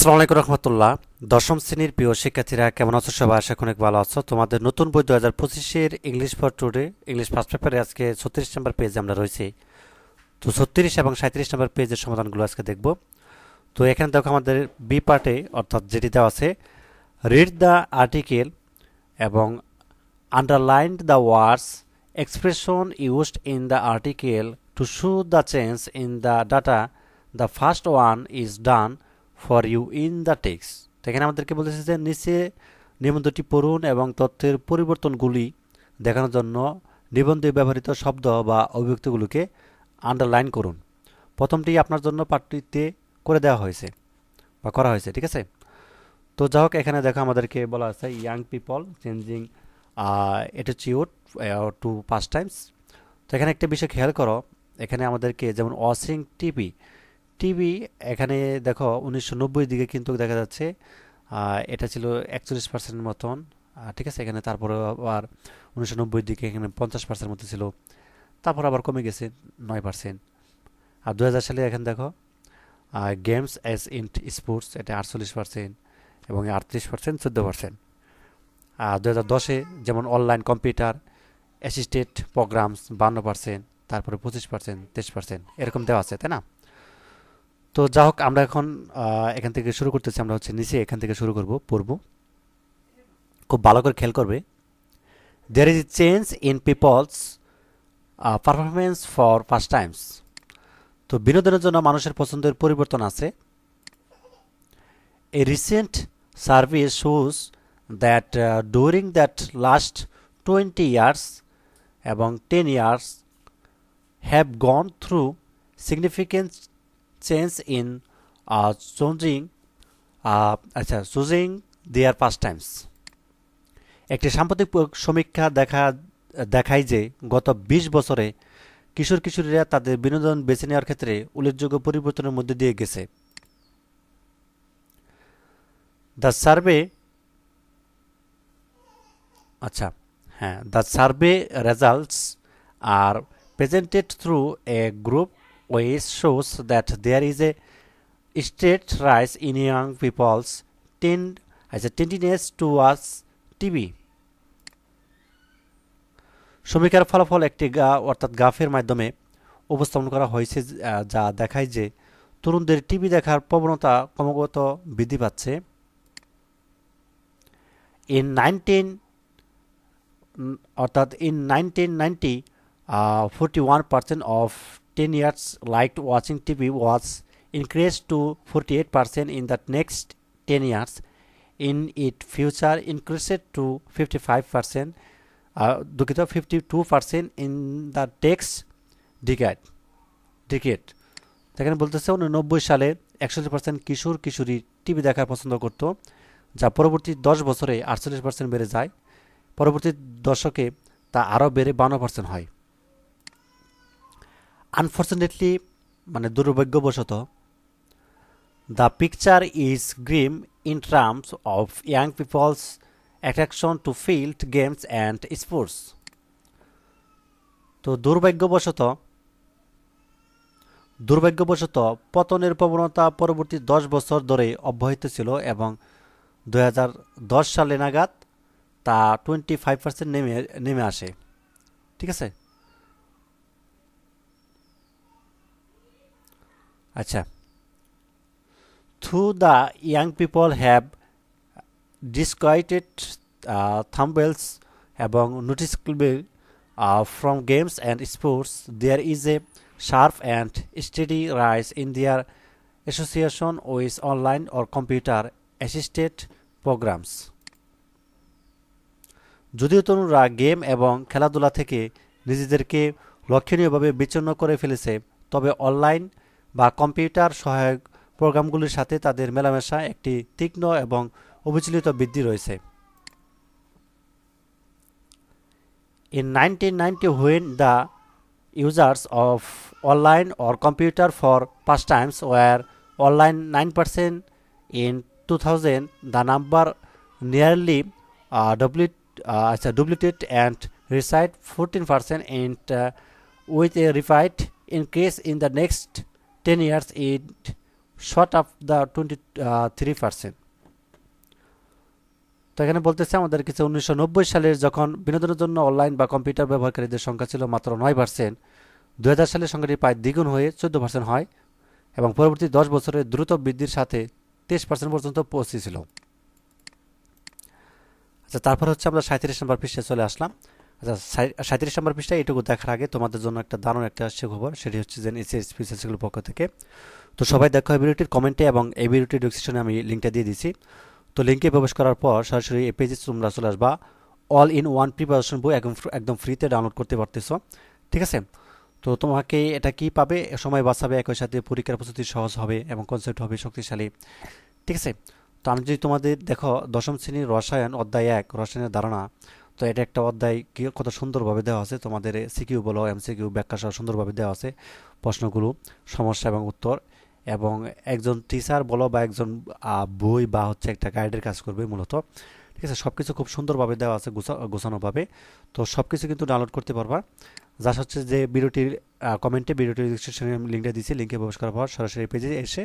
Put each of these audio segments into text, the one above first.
আসসালামু আলাইকুম রহমতুল্লাহ। দশম শ্রেণির প্রিয় শিক্ষার্থীরা, কেমন আছো সবাই? আশা অনেক ভালো আছো। তোমাদের নতুন বই দু হাজার পঁচিশের English for today English first পেপারে আজকে ছত্রিশ নম্বর পেজে আমরা রয়েছি। তো ছত্রিশ এবং সাঁত্রিশ নম্বর পেজের সমাধানগুলো আজকে দেখব। তো এখানে দেখো আমাদের বি পার্টে অর্থাৎ যেটি দেওয়া আছে রিড দ্য আর্টিকেল এবং underline the words expression used in the article to show the change in the data the first one is done for you in the text এখানে আমাদেরকে বলতেছে যে, নিচে নিবন্ধটি পড়ুন এবং তথ্যের পরিবর্তনগুলি দেখানোর জন্য নিবন্ধে ব্যবহৃত শব্দ বা অভিব্যক্তিগুলোকে আন্ডারলাইন করুন। প্রথমটি আপনার জন্য পাঠটিতে করে দেওয়া হয়েছে বা করা হয়েছে, ঠিক আছে? তো যাই হোক, এখানে দেখো আমাদেরকে বলা আছে young people changing attitude to pastimes তো এখানে একটা বিষয় খেয়াল করো, এখানে আমাদেরকে যেমন ওয়াচিং টিভি টিভি এখানে দেখো উনিশশো নব্বই দিকে কিন্তু দেখা যাচ্ছে এটা ছিল একচল্লিশ পার্সেন্টের মতন ঠিক আছে? এখানে তারপরে আবার উনিশশো নব্বই দিকে এখানে পঞ্চাশ পার্সেন্ট মতো ছিল, তারপর আবার কমে গেছে নয় পার্সেন্ট আর দু হাজার সালে এখানে দেখো গেমস অ্যাজ ইন স্পোর্টস এটা আটচল্লিশ পার্সেন্ট এবং আটত্রিশ পার্সেন্ট চোদ্দ পার্সেন্ট আর দু হাজার দশে যেমন অনলাইন কম্পিউটার অ্যাসিস্টেড প্রোগ্রামস বান্ন পার্সেন্ট তারপরে পঁচিশ পার্সেন্ট তেইশ পার্সেন্ট এরকম দেওয়া আছে, তাই না? তো যা হোক, আমরা এখন এখান থেকে শুরু করতেছি, আমরা হচ্ছে নিচে এখান থেকে শুরু করব, পড়ব। খুব ভালো করে খেয়াল করবে। There is change in people's performance for first times তো বিনোদনের জন্য মানুষের পছন্দের পরিবর্তন আছে। A recent survey shows that during that last twenty years এবং ten years have gone through significant change in choosing আচ্ছা চুজিং দেয়ার পাস টাইমস একটি সাম্প্রতিক সমীক্ষা দেখা, দেখায় যে গত ২০ বছরে কিশোর কিশোরীরা তাদের বিনোদন বেছে নেওয়ার ক্ষেত্রে উল্লেখযোগ্য পরিবর্তনের মধ্যে দিয়ে গেছে। দ্য সার্ভে আচ্ছা হ্যাঁ the survey results are presented through a group which shows that there is a steady rise in young people's tend as a tenderness towards TV. সমীক্ষার ফলাফল একটি গা, অর্থাৎ গাফের মাধ্যমে উপস্থাপন করা হয়েছে যা দেখায় যে তরুণদের টিভি দেখার প্রবণতা ক্রমাগত বৃদ্ধি পাচ্ছে ইন নাইনটিন অর্থাৎ in nineteen ninety forty one percent of 10 years liked watching TV was increased to 48% in the next 10 years. In it future increased to 55%, uh, দুঃখিত 52% in the next decade. decade. এখানে বলতেছে উননব্বই সালে একষট্টি percent কিশোর কিশোরী TV দেখার পছন্দ করত যা পরবর্তী দশ বছরে আটচল্লিশ পার্সেন্ট বেড়ে যায় পরবর্তী দশকে তা আরও বেড়ে বান্ন পার্সেন্ট হয় আনফর্চুনেটলি মানে দুর্ভাগ্যবশত the picture is grim in terms of young people's attraction to field games and sports তো দুর্ভাগ্যবশত দুর্ভাগ্যবশত পতনের প্রবণতা পরবর্তী দশ বছর ধরে অব্যাহত ছিল এবং দুহাজার দশ সালে নাগাদ তা টোয়েন্টি ফাইভ পার্সেন্ট নেমে নেমে আসে। ঠিক আছে? আচ্ছা। Through the young people have disquieted themselves এবং notice from games and sports there is a sharp and steady rise in their association with online or computer assisted programs যদিও তরুণরা game এবং খেলাধুলা থেকে নিজেদেরকে লক্ষণীয়ভাবে বিচ্ছিন্ন করে ফেলেছে, তবে অনলাইন বা কম্পিউটার সহায়ক প্রোগ্রামগুলির সাথে তাদের মেলামেশা, একটি তীক্ষ্ণ এবং অবিচলিত বৃদ্ধি রয়েছে। In nineteen ninety when the users of online or computer for pastimes were online nine percent in two thousand the number nearly W আচ্ছা duplicated and reside fourteen percent in with a reified increase in the next 10 years it short of the twenty three percent তো এখানে বলতেছে আমাদের কিছু উনিশশো সালের যখন বিনোদনের জন্য অনলাইন বা কম্পিউটার ব্যবহারকারীদের সংখ্যা ছিল মাত্র নয় পার্সেন্ট দু হাজার সালে সংখ্যাটি প্রায় দ্বিগুণ হয়ে চোদ্দ পার্সেন্ট হয় এবং পরবর্তী দশ বছরের দ্রুত বৃদ্ধির সাথে তেইশ পার্সেন্ট পর্যন্ত পৌঁছেছিল। আচ্ছা তারপর হচ্ছে আমরা সাঁত্রিশ নম্বর পৃষ্ঠায় চলে আসলাম। আচ্ছা সাঁত্রিশ নম্বর পৃষ্ঠায় এটুকু দেখার আগে তোমাদের জন্য একটা দারুণ একটা সুখবর সেটি হচ্ছে যে এসএস স্পেশালগুলোর পক্ষ থেকে। তো সবাই দেখো এই ভিডিওটির কমেন্টে এবং এই ভিডিওটির ডিসক্রিপশনে আমি লিঙ্কটা দিয়ে দিচ্ছি তো লিঙ্কে প্রবেশ করার পর সরাসরি এই পেজে তোমরা চলে আসবা। অল ইন ওয়ান প্রিপারেশন বই একদম একদম ফ্রিতে ডাউনলোড করতে পারতেছো। ঠিক আছে? তো তোমাকে এটা কি পাবে? সময় বাঁচাবে, একই সাথে পরীক্ষার প্রস্তুতি সহজ হবে এবং কনসেপ্ট হবে শক্তিশালী। ঠিক আছে? তো আমি যদি তোমাদের দেখো, দশম শ্রেণির রসায়ন অধ্যায় এক, রসায়নের ধারণা। তো এটা একটা অধ্যায় কি কত সুন্দরভাবে দেওয়া আছে। তোমাদের সিকিউ বলো, এমসিকিউ ব্যাখ্যা সহ সুন্দরভাবে দেওয়া আছে প্রশ্নগুলো, সমস্যা এবং উত্তর। এবং একজন টিচার বলো বা একজন বই বা হচ্ছে একটা গাইডের কাজ করবে মূলত। ঠিক আছে? সব কিছু খুব সুন্দরভাবে দেওয়া আছে গোছানোভাবে। তো সব কিছু কিন্তু ডাউনলোড করতে পারবা। যা হচ্ছে যে ভিডিওটির কমেন্টে ভিডিওটির ডিসক্রিপশনে লিঙ্কটা দিচ্ছি লিঙ্কে প্রবেশ করার পর সরাসরি পেজে এসে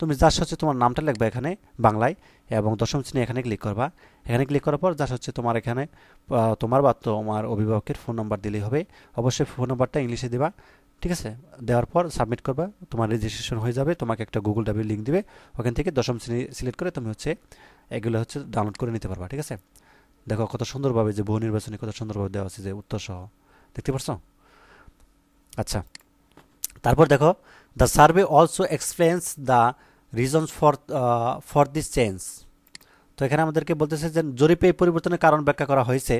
তুমি যা হচ্ছে তোমার নামটা লিখবে এখানে, বাংলায়, এবং দশম শ্রেণি এখানে ক্লিক করবা। এখানে ক্লিক করার পর যা হচ্ছে তোমার এখানে তোমার বা তোমার অভিভাবকের ফোন নাম্বার দিলেই হবে। অবশ্যই ফোন নাম্বারটা ইংলিশে দেবা। ঠিক আছে? দেওয়ার পর সাবমিট করবা, তোমার রেজিস্ট্রেশন হয়ে যাবে, তোমাকে একটা গুগল ডাবির লিঙ্ক দিবে, ওখান থেকে দশম শ্রেণি সিলেক্ট করে তুমি হচ্ছে এগুলো হচ্ছে ডাউনলোড করে নিতে পারবা, ঠিক আছে? দেখো কত সুন্দরভাবে যে বহু নির্বাচনী কত সুন্দরভাবে দেওয়া আছে যে উত্তর সহ, দেখতে পারছ? আচ্ছা তারপর দেখো the survey also explains the reasons for for this change তো এখানে আমাদেরকে বলতেছে যে জরিপে এই পরিবর্তনের কারণ ব্যাখ্যা করা হয়েছে।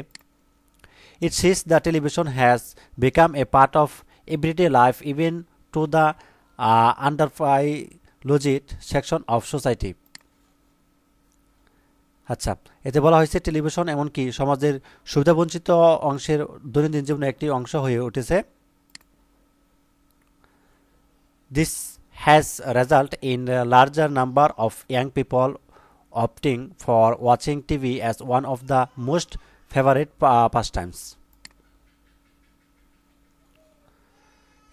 It says the television has become a part of everyday life even to the underprivileged section of society আচ্ছা এতে বলা হয়েছে টেলিভিশন এমনকি সমাজের সুবিধাবঞ্চিত অংশের দৈনন্দিন জীবনে একটি অংশ হয়ে উঠেছে this has result in larger number of young people opting for watching TV as one of the most favorite pastimes.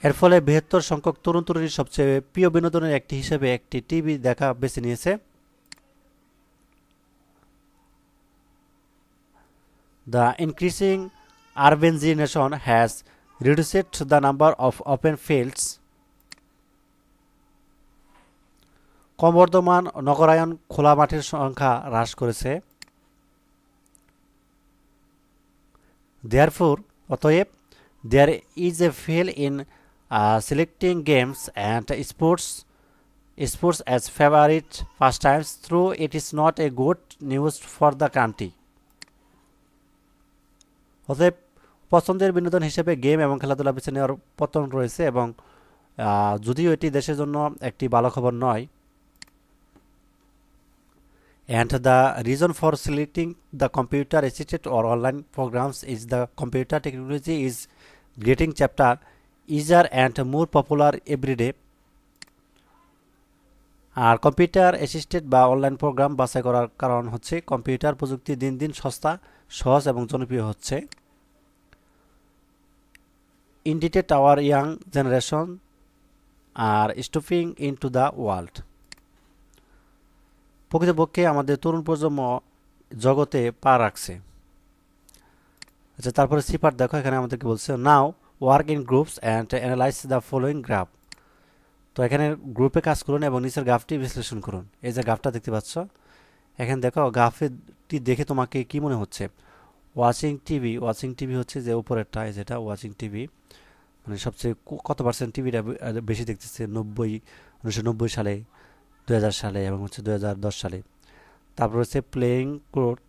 এর ফলে বৃহত্তর সংখ্যক তরুণ তরুণীর সবচেয়ে প্রিয় বিনোদনের একটি হিসেবে একটি টিভি দেখা বেছে নিয়েছে The increasing urbanization has reduced the number of open fields. ক্রমবর্ধমান নগরায়ন খোলা মাঠের সংখ্যা হ্রাস করেছে দেয়ারফোর, অতএব there is a fall in selecting games and sports sports as favorite pastimes. Through it is not a good news for the country. অতএব পছন্দের বিনোদন হিসেবে গেম এবং খেলাধুলা বেছে নেওয়ার পতন রয়েছে এবং যদিও এটি দেশের জন্য একটি ভালো খবর নয়। And the reason for selecting the computer assisted or online programs is the computer technology is getting easier and more popular everyday. R computer assisted বা অনলাইন প্রোগ্রাম বাছাই করার কারণ হচ্ছে কম্পিউটার প্রযুক্তি দিন দিন সস্তা, সহজ এবং জনপ্রিয় হচ্ছে। Indeed our young generation are stooping into the world. প্রকৃতপক্ষে আমাদের তরুণ প্রজন্ম জগতে পা রাখছে। আচ্ছা তারপরে সিপার দেখো, এখানে আমাদেরকে বলছে, now work in groups and analyse the following graph তো এখানে গ্রুপে কাজ করুন এবং নিচের গ্রাফটি বিশ্লেষণ করুন। এই যে গ্রাফটা দেখতে পাচ্ছ, এখানে দেখো গ্রাফটি দেখে তোমাকে কি মনে হচ্ছে? ওয়াচিং টিভি ওয়াচিং টিভি হচ্ছে যে উপরেরটা যেটা ওয়াচিং টিভি মানে সবচেয়ে কত পার্সেন্ট টিভিটা বেশি দেখতেছে? নব্বই, উনিশশো নব্বই সালে দু হাজার সালে এবং হচ্ছে দু হাজার দশ সালে। তারপর হচ্ছে প্লেয়িং কোর্ট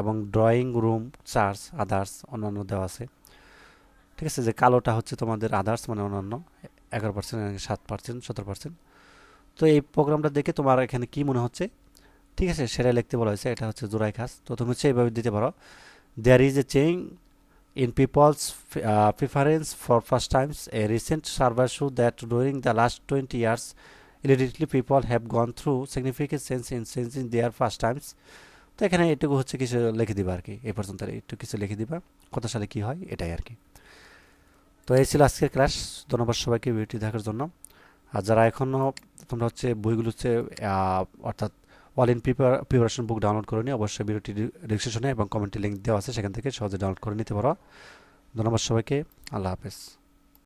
এবং ড্রয়িং রুম চার্জ আদার্স অন্যান্য দেওয়া আছে। ঠিক আছে? যে কালোটা হচ্ছে তোমাদের আদার্স মানে অন্যান্য এগারো পার্সেন্ট সাত পার্সেন্ট সতেরো পার্সেন্ট তো এই প্রোগ্রামটা দেখে তোমার এখানে কি মনে হচ্ছে? ঠিক আছে? সেটাই লিখতে বলা হয়েছে এটা হচ্ছে জোড়াই খাস তো তুমি হচ্ছে এইভাবে দিতে পারো। There is a change in people's uh, preference for first times. A recent survey showed that during the last 20 years immediately people have gone through significant change in changing their first times. তো এখানে এটুকু হচ্ছে কিছু লিখে দিবা আর কি এই পর্যন্ত একটু কিছু লিখে দিবা। কত সালে কি হয়? এটাই আর কি। তো এই ছিল আজকের ক্লাস। ধন্যবাদ সবাইকে ভিডিওটি দেখার জন্য। আর যারা এখনও তোমরা হচ্ছে বইগুলো হচ্ছে অর্থাৎ all in preparation book download করে নিয়ে অবশ্যই ভিডিওটি ডিসক্রিপশনে এবং কমেন্টে লিঙ্ক দেওয়া আছে, সেখান থেকে সহজে ডাউনলোড করে নিতে পারো। ধন্যবাদ সবাইকে। আল্লাহ হাফেজ।